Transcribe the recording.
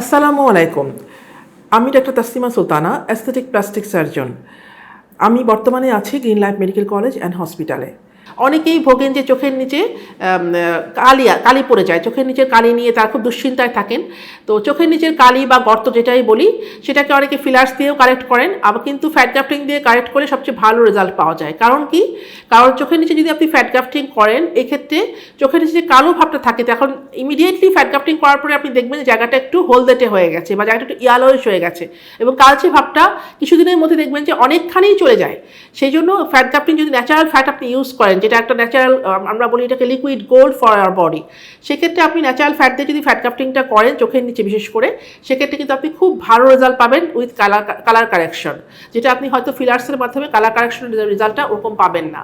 আসসালামু আলাইকুম। আমি doctor Taslima Sultana aesthetic plastic surgeon আমি বর্তমানে আছি green life medical college and হসপিটালে। অনেকেই ভোগেন যে চোখের নিচে আহ, কালি পড়ে যায়। চোখের নিচের কালি নিয়ে তার খুব দুশ্চিন্তায় থাকেন। তো চোখের নিচের কালি বা গর্ত যেটাই বলি সেটাকে অনেকে ফিলার্স দিয়েও কারেক্ট করেন। আবার কিন্তু ফ্যাট গ্রাফটিং দিয়ে কারেক্ট করে সবচেয়ে ভালো রেজাল্ট পাওয়া যায়। কারণ কি? কারণ চোখের নিচে যদি আপনি ফ্যাট গ্রাফটিং করেন এক্ষেত্রে চোখের নিচে যে কালো ভাবটা থাকে তখন ইমিডিয়েটলি ফ্যাট গ্রাফটিং করার পরে আপনি দেখবেন যে জায়গাটা একটু হলদেটে হয়ে গেছে বা জায়গাটা একটু ইয়ালোইশ হয়ে গেছে। এবং কালচে ভাবটা কিছুদিনের মধ্যে দেখবেন যে অনেকখানিই চলে যায়। সেই জন্য ফ্যাট গ্রাফটিং যদি ন্যাচারাল ফ্যাট আপনি ইউজ করেন যেটা একটা ন্যাচারাল আমরা বলি এটাকে liquid gold for our body সেক্ষেত্রে আপনি ন্যাচারাল ফ্যাট দিয়ে যদি ফ্যাট কাফটিংটা করেন চোখের নিচে বিশেষ করে, সেক্ষেত্রে কিন্তু আপনি খুব ভালো রেজাল্ট পাবেন উইথ কালার কালার কারেকশন যেটা আপনি হয়তো ফিলার্সের মাধ্যমে কালার কারেকশনের রেজাল্টটা ওরকম পাবেন না।